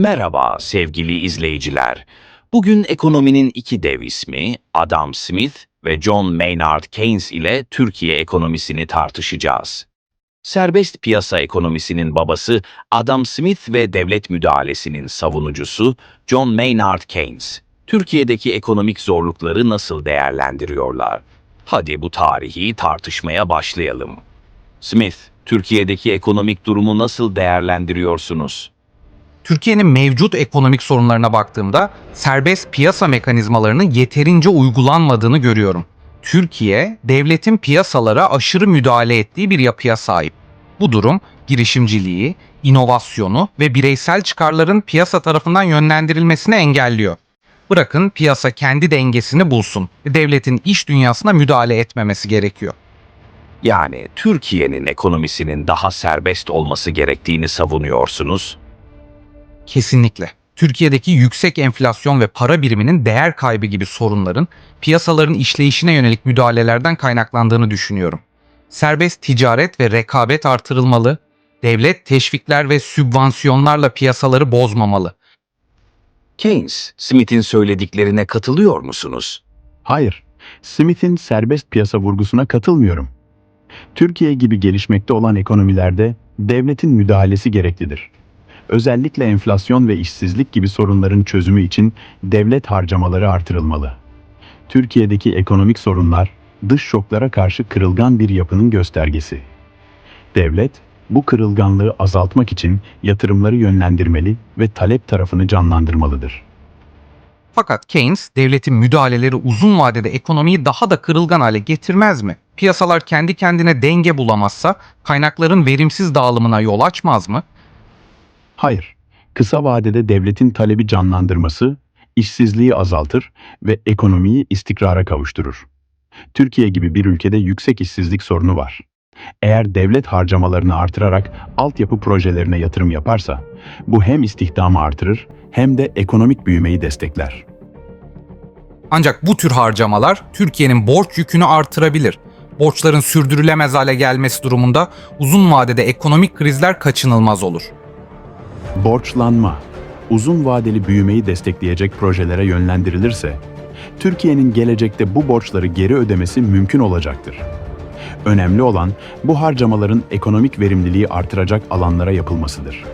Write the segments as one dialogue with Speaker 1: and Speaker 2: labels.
Speaker 1: Merhaba sevgili izleyiciler. Bugün ekonominin iki dev ismi Adam Smith ve John Maynard Keynes ile Türkiye ekonomisini tartışacağız. Serbest piyasa ekonomisinin babası Adam Smith ve devlet müdahalesinin savunucusu John Maynard Keynes. Türkiye'deki ekonomik zorlukları nasıl değerlendiriyorlar? Hadi bu tarihi tartışmaya başlayalım. Smith, Türkiye'deki ekonomik durumu nasıl değerlendiriyorsunuz?
Speaker 2: Türkiye'nin mevcut ekonomik sorunlarına baktığımda serbest piyasa mekanizmalarının yeterince uygulanmadığını görüyorum. Türkiye, devletin piyasalara aşırı müdahale ettiği bir yapıya sahip. Bu durum girişimciliği, inovasyonu ve bireysel çıkarların piyasa tarafından yönlendirilmesini engelliyor. Bırakın piyasa kendi dengesini bulsun. Devletin iş dünyasına müdahale etmemesi gerekiyor.
Speaker 1: Yani Türkiye'nin ekonomisinin daha serbest olması gerektiğini savunuyorsunuz.
Speaker 2: Kesinlikle. Türkiye'deki yüksek enflasyon ve para biriminin değer kaybı gibi sorunların piyasaların işleyişine yönelik müdahalelerden kaynaklandığını düşünüyorum. Serbest ticaret ve rekabet artırılmalı, devlet teşvikler ve sübvansiyonlarla piyasaları bozmamalı.
Speaker 1: Keynes, Smith'in söylediklerine katılıyor musunuz?
Speaker 3: Hayır, Smith'in serbest piyasa vurgusuna katılmıyorum. Türkiye gibi gelişmekte olan ekonomilerde devletin müdahalesi gereklidir. Özellikle enflasyon ve işsizlik gibi sorunların çözümü için devlet harcamaları artırılmalı. Türkiye'deki ekonomik sorunlar dış şoklara karşı kırılgan bir yapının göstergesi. Devlet bu kırılganlığı azaltmak için yatırımları yönlendirmeli ve talep tarafını canlandırmalıdır.
Speaker 2: Fakat Keynes, devletin müdahaleleri uzun vadede ekonomiyi daha da kırılgan hale getirmez mi? Piyasalar kendi kendine denge bulamazsa kaynakların verimsiz dağılımına yol açmaz mı?
Speaker 3: Hayır, kısa vadede devletin talebi canlandırması, işsizliği azaltır ve ekonomiyi istikrara kavuşturur. Türkiye gibi bir ülkede yüksek işsizlik sorunu var. Eğer devlet harcamalarını artırarak altyapı projelerine yatırım yaparsa, bu hem istihdamı artırır hem de ekonomik büyümeyi destekler.
Speaker 2: Ancak bu tür harcamalar Türkiye'nin borç yükünü artırabilir. Borçların sürdürülemez hale gelmesi durumunda uzun vadede ekonomik krizler kaçınılmaz olur.
Speaker 3: Borçlanma, uzun vadeli büyümeyi destekleyecek projelere yönlendirilirse, Türkiye'nin gelecekte bu borçları geri ödemesi mümkün olacaktır. Önemli olan bu harcamaların ekonomik verimliliği artıracak alanlara yapılmasıdır.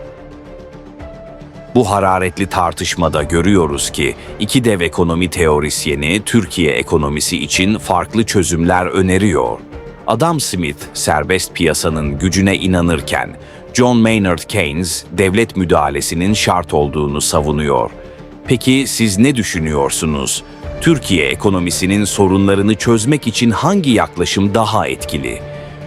Speaker 1: Bu hararetli tartışmada görüyoruz ki iki dev ekonomi teorisyeni Türkiye ekonomisi için farklı çözümler öneriyor. Adam Smith serbest piyasanın gücüne inanırken John Maynard Keynes devlet müdahalesinin şart olduğunu savunuyor. Peki siz ne düşünüyorsunuz? Türkiye ekonomisinin sorunlarını çözmek için hangi yaklaşım daha etkili?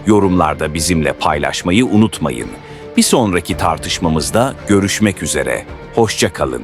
Speaker 1: Yorumlarda bizimle paylaşmayı unutmayın. Bir sonraki tartışmamızda görüşmek üzere. Hoşça kalın.